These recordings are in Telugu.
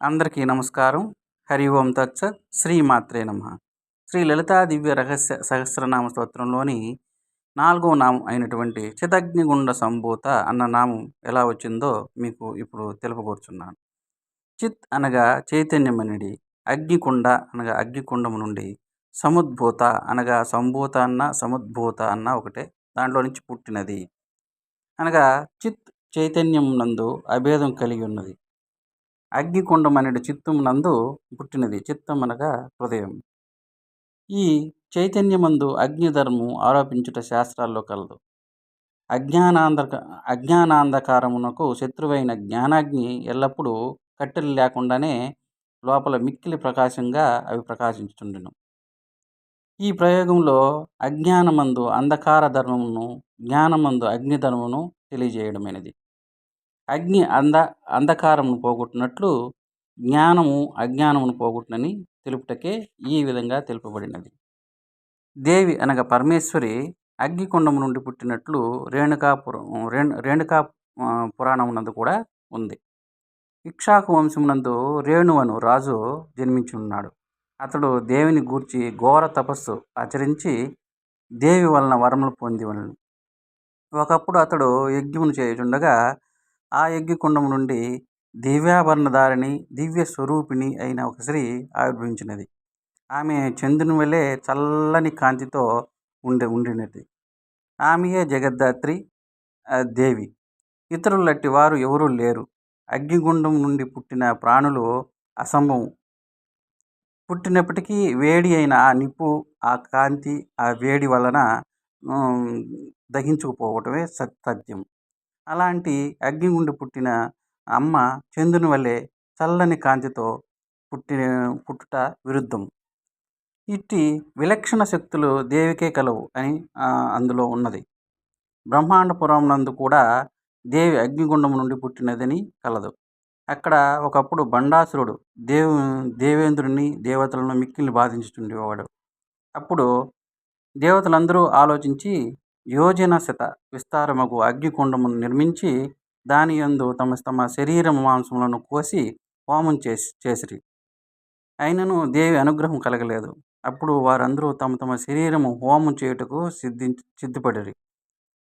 అందరికీ నమస్కారం. హరి ఓం తత్సత్ శ్రీమాత్రే నమ. శ్రీ లలితా దివ్య రహస్య సహస్రనామ స్తోత్రంలోని నాలుగో నామం అయినటువంటి చిదగ్నిగుండ సంభూత అన్న నామం ఎలా వచ్చిందో మీకు ఇప్పుడు తెలుపకూర్చున్నాను చిత్ అనగా చైతన్యమనిడి అగ్నికుండ అనగా అగ్నికుండము నుండి సముద్భూత అనగా సంభూత అన్న సముద్భూత అన్న ఒకటే దాంట్లో నుంచి పుట్టినది. అనగా చిత్ చైతన్యం నందు అభేదం కలిగి ఉన్నది. అగ్నికుండమనడి చిత్తం నందు పుట్టినది. చిత్తం అనగా హృదయం. ఈ చైతన్యమందు అగ్నిధర్మం ఆరోపించుట శాస్త్రాల్లో కలదు. అజ్ఞానాంధక అజ్ఞానాంధకారమునకు శత్రువైన జ్ఞానాగ్ని ఎల్లప్పుడూ కట్టెలు లేకుండానే లోపల మిక్కిలి ప్రకాశంగా అవి ప్రకాశించుతుండెను ఈ ప్రయోగంలో అజ్ఞానమందు అంధకార ధర్మమును జ్ఞానమందు అగ్నిధర్మమును తెలియజేయడమైనది. అగ్ని అంధ అంధకారమును పోగొట్టినట్లు జ్ఞానము అజ్ఞానమును పోగొట్టునని తెలుపుటకే ఈ విధంగా తెలుపబడినది. దేవి అనగా పరమేశ్వరి అగ్నికుండము నుండి పుట్టినట్లు రేణుకాపురం రేణుకా పురాణమునందు కూడా ఉంది. ఇక్షాకు వంశమునందు రేణువను రాజు జన్మించి ఉన్నాడు అతడు దేవిని గూర్చి ఘోర తపస్సు ఆచరించి దేవి వలన వరములు పొంది ఒకప్పుడు అతడు యజ్ఞమును చేయుచుండగా ఆ యజ్ఞకుండం నుండి దివ్యాభరణధారిణి దివ్య స్వరూపిణి అయిన ఒక స్త్రీ ఆవిర్భవించినది. ఆమె చంద్రుని వలె చల్లని కాంతితో ఉండి ఉండినది. ఆమెయే జగద్ధాత్రి దేవి. ఇతరులట్టి వారు ఎవరూ లేరు. అగ్నిగుండం నుండి పుట్టిన ప్రాణులు అసంభవం. పుట్టినప్పటికీ వేడి అయిన ఆ నిప్పు ఆ కాంతి ఆ వేడి వలన దహించుకుపోవటమే సత్యం అలాంటి అగ్నిగుండు పుట్టిన అమ్మ చంద్రుని వలె చల్లని కాంతితో పుట్టిన పుట్టుట విరుద్ధం. ఇట్టి విలక్షణ శక్తులు దేవికే కలవు అని అందులో ఉన్నది. బ్రహ్మాండ పురం నందు కూడా దేవి అగ్నిగుండం నుండి పుట్టినదని కలదు. అక్కడ ఒకప్పుడు బండాసురుడు దేవు దేవేంద్రుని దేవతలను మిక్కిల్ని బాధించుతుండేవాడు అప్పుడు దేవతలందరూ ఆలోచించి యోజన శత విస్తారమగు అగ్నికుండమును నిర్మించి దాని యందు తమ తమ శరీరం మాంసములను కోసి హోమం చేసి చేసిరి. అయినను దేవి అనుగ్రహం కలగలేదు. అప్పుడు వారందరూ తమ తమ శరీరము హోమం చేయుటకు సిద్ధి సిద్ధపడిరి.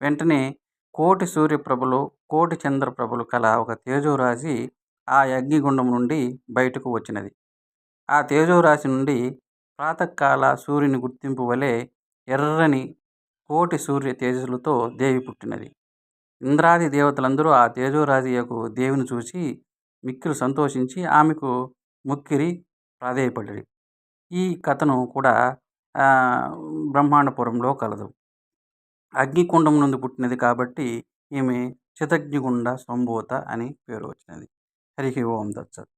వెంటనే కోటి సూర్యప్రభలు కోటి చంద్రప్రభలు కల ఒక తేజోరాశి ఆ అగ్నిగుండం నుండి బయటకు వచ్చినది. ఆ తేజోరాశి నుండి ప్రాతకాల సూర్యుని గుర్తింపు వలె ఎర్రని కోటి సూర్య తేజస్సులతో దేవి పుట్టినది. ఇంద్రాది దేవతలందరూ ఆ తేజోరాశి యొక్క దేవిని చూసి మిక్కిలు సంతోషించి ఆమెకు మొక్కిరి ప్రాధేయపడిరి ఈ కథను కూడా బ్రహ్మాండపురంలో కలదు. అగ్నికుండం నుండి పుట్టినది కాబట్టి ఈమె చితగ్నిగుండ సంభూత అని పేరు వచ్చినది. హరి ఓం దత్సత్